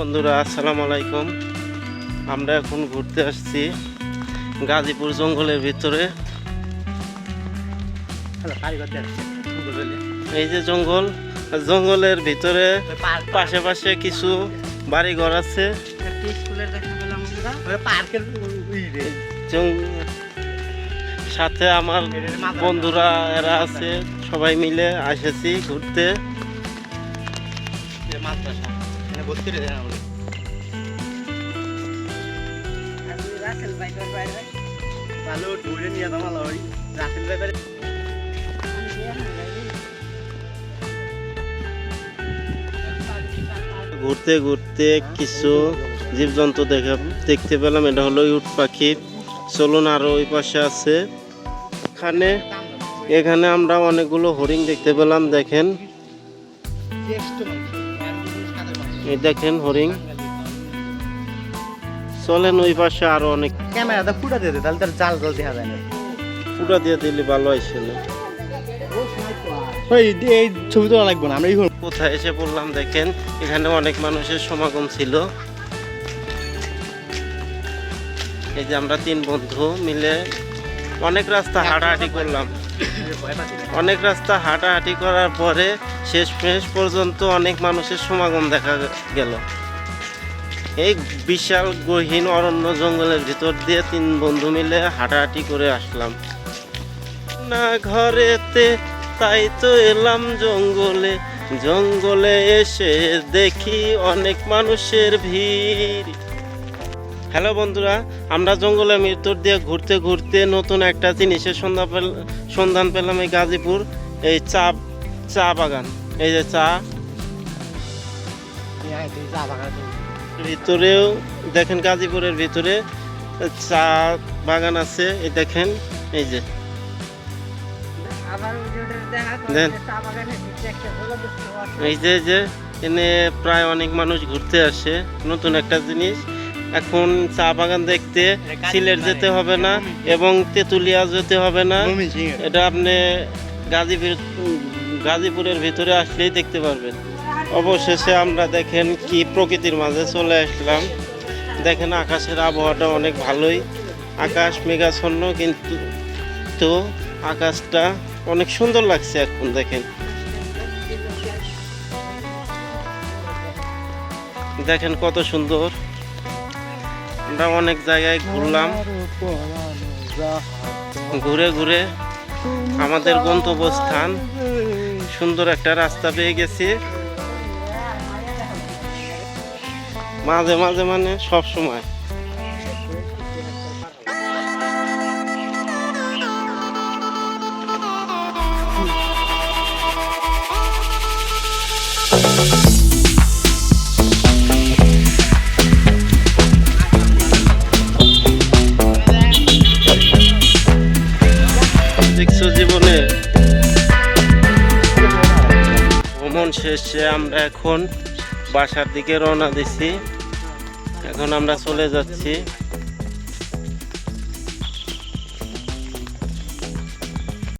বন্ধুরা আসসালামু আলাইকুম। আমরা এখন ঘুরতে আসছি গাজীপুর জঙ্গলের ভিতরে। এই যে জঙ্গল জঙ্গলের ভিতরে পাশে পাশে কিছু বাড়ি ঘর আছে সাথে আমার বন্ধুরা এরা আছে সবাই মিলে এসেছি ঘুরতে। ঘুরতে ঘুরতে কিছু জীবজন্তু দেখা দেখতে পেলাম। এটা হলো ইউট পাখি। চলুন আরও ওই পাশে আছে। এখানে এখানে আমরা অনেকগুলো হরিণ দেখতে পেলাম। দেখেন। এই দেখেন হরিণ। চলেন ওই পাশে আরও অনেক ক্যামেরাটা ফুটা দিয়ে দে তাহলে তার জাল জাল দেখা যায় না। ফুটা দিয়ে দিলে ভালো হয়েছিল ওই এই ছবি তোলা লাগবে না আমরা কোথায় এসে পড়লাম দেখেন এখানে অনেক মানুষের সমাগম ছিল। এই যে আমরা তিন বন্ধু মিলে অনেক রাস্তা হাঁটাহাঁটি করলাম। অনেক রাস্তা হাঁটাহাঁটি করার পরে শেষ শেষ পর্যন্ত অনেক মানুষের সমাগম দেখা গেল। এই বিশাল গহীন অরণ্য জঙ্গলের ভিতর দিয়ে তিন বন্ধু মিলে হাঁটাহাঁটি করে আসলাম। না ঘরেতে, তাই তো এলাম জঙ্গলে। জঙ্গলে এসে দেখি অনেক মানুষের ভিড়। হ্যালো বন্ধুরা, আমরা জঙ্গলের মৃত্যুর দিয়ে ঘুরতে ঘুরতে নতুন একটা জিনিসের সন্ধান পেল- সন্ধান পেলাম এই গাজীপুর, এই চা চা বাগান। এই যে চা। ভিতরেও দেখেন গাজীপুরের ভিতরে চা বাগান আছে, এই দেখেন, এই যে। এই যে এই যে, এনে প্রায় অনেক মানুষ ঘুরতে আসে, নতুন একটা জিনিস। এখন চা বাগান দেখতে সিলেট যেতে হবে না এবং তেঁতুলিয়া যেতে হবে না। এটা আপনি গাজীপুর গাজীপুরের ভিতরে আসলেই দেখতে পারবেন। অবশেষে আমরা দেখেন কি প্রকৃতির মাঝে চলে আসলাম। দেখেন আকাশের আবহাওয়াটা অনেক ভালোই। আকাশ মেঘাচ্ছন্ন কিন্তু তো আকাশটা অনেক সুন্দর লাগছে এখন দেখেন। দেখেন কত সুন্দর। আমরা অনেক জায়গায় ঘুরলাম। ঘুরে ঘুরে আমাদের গন্তব্যস্থান। সুন্দর একটা রাস্তা পেয়ে গেছি। মাঝে মাঝে মানে সব সময়। শেষে আমরা এখন বাসার দিকে রওনা দিছি। এখন আমরা চলে যাচ্ছি।